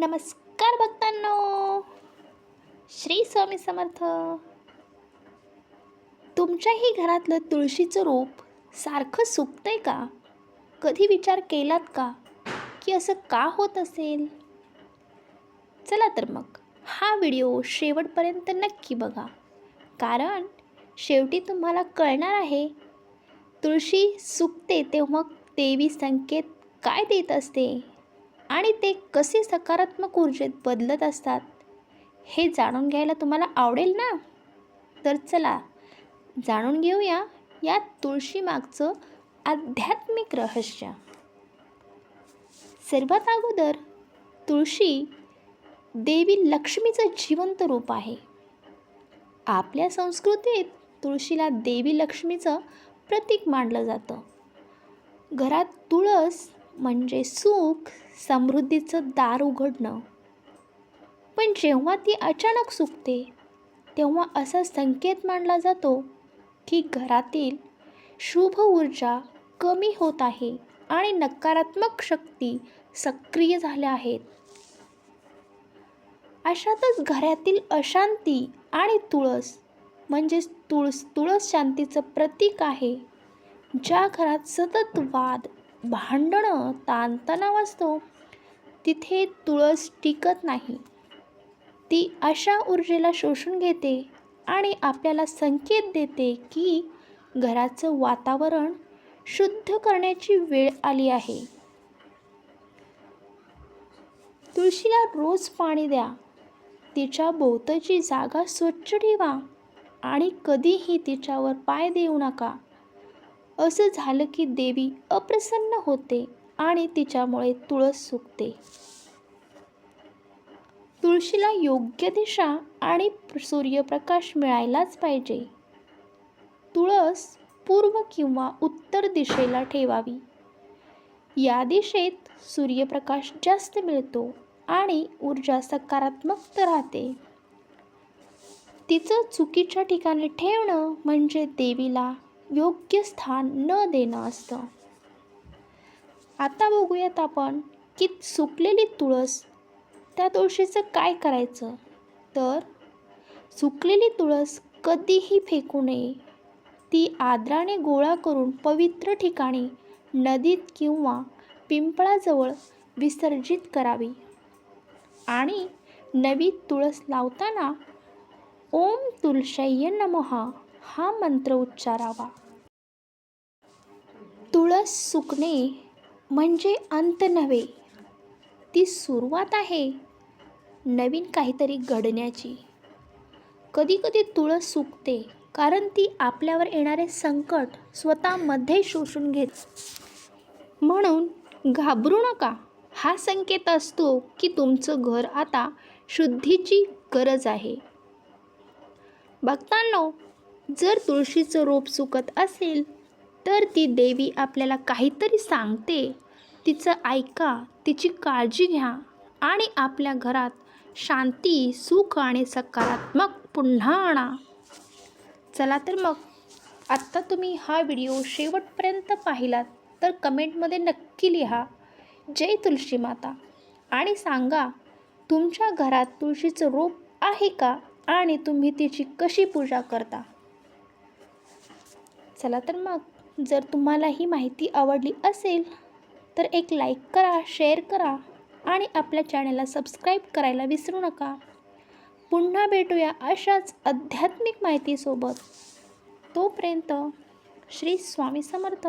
नमस्कार भक्तांनो. श्री स्वामी समर्थ. तुमच्याही घरातलं तुळशीचं रोप सारखं सुकतंय का? कधी विचार केलात का? की असं का होत असेल? चला तर मग हा व्हिडिओ शेवटपर्यंत नक्की बघा. कारण शेवटी तुम्हाला कळणार आहे तुळशी सुकते तेव्हा देवी संकेत काय देत असते? आणि ते कसे सकारात्मक ऊर्जेत बदलत असतात हे जाणून घ्यायला तुम्हाला आवडेल ना? तर चला जाणून घेऊया या तुळशीमागचं आध्यात्मिक रहस्य. सर्वात अगोदर तुळशी देवी लक्ष्मीचं जिवंत रूप आहे. आपल्या संस्कृतीत तुळशीला देवी लक्ष्मीचं प्रतीक मानलं जातं. घरात तुळस म्हणजे सुख समृद्धीचं दार उघडणं. पण जेव्हा ती अचानक सुकते तेव्हा असा संकेत मानला जातो की घरातील शुभ ऊर्जा कमी होत आहे आणि नकारात्मक शक्ती सक्रिय झाल्या आहेत. अशातच घरातील अशांती आणि तुळस म्हणजेच तुळस तुळस शांतीचं प्रतीक आहे ज्या घरात सतत वाद भांडणं ताणतणाव असतो तिथे तुळस टिकत नाही. ती अशा ऊर्जेला शोषून घेते आणि आपल्याला संकेत देते की घराचं वातावरण शुद्ध करण्याची वेळ आली आहे. तुळशीला रोज पाणी द्या. तिच्या भोवतची जागा स्वच्छ ठेवा आणि कधीही तिच्यावर पाय देऊ नका. असं झालं की देवी अप्रसन्न होते आणि तिच्यामुळे तुळस सुकते. तुळशीला योग्य दिशा आणि सूर्यप्रकाश मिळायलाच पाहिजे. तुळस पूर्व किंवा उत्तर दिशेला ठेवावी. या दिशेत सूर्यप्रकाश जास्त मिळतो आणि ऊर्जा सकारात्मक राहते. तिचं चुकीच्या ठिकाणी ठेवणं म्हणजे देवीला योग्य स्थान न देणं असतं. आता बघूयात आपण की सुकलेली तुळस त्या तुळशीचं काय करायचं? तर सुकलेली तुळस कधीही फेकू नये. ती आदराने गोळा करून पवित्र ठिकाणी नदीत किंवा पिंपळाजवळ विसर्जित करावी. आणि नवी तुळस लावताना ओम तुळशय्य नमहा हा मंत्र उच्चारावा. तुळस सुकणे म्हणजे अंत नव्हे ती सुरुवात आहे नवीन काहीतरी घडण्याची. कधीकधी तुळस सुकते कारण ती आपल्यावर येणारे संकट स्वतःमध्ये शोषून घेत. म्हणून घाबरू नका हा संकेत असतो की तुमचं घर आता शुद्धीची गरज आहे. भक्तांनो जर तुळशीचं रोप सुकत असेल तर ती देवी आपल्याला काहीतरी सांगते. तिचं ऐका तिची काळजी घ्या आणि आपल्या घरात शांती सुख आणि सकारात्मक पुन्हा आणा. चला तर मग आत्ता तुम्ही हा व्हिडिओ शेवटपर्यंत पाहिलात तर कमेंटमध्ये नक्की लिहा. जय तुळशी माता. आणि सांगा तुमच्या घरात तुळशीचं रोप आहे का? आणि तुम्ही तिची कशी पूजा करता? चला तर मग. जर तुम्हाला ही माहिती आवडली असेल तर एक लाईक करा शेअर करा आणि आपल्या चॅनलला सबस्क्राईब करायला विसरू नका. पुन्हा भेटूया अशाच आध्यात्मिक माहितीसोबत. तोपर्यंत श्री स्वामी समर्थ.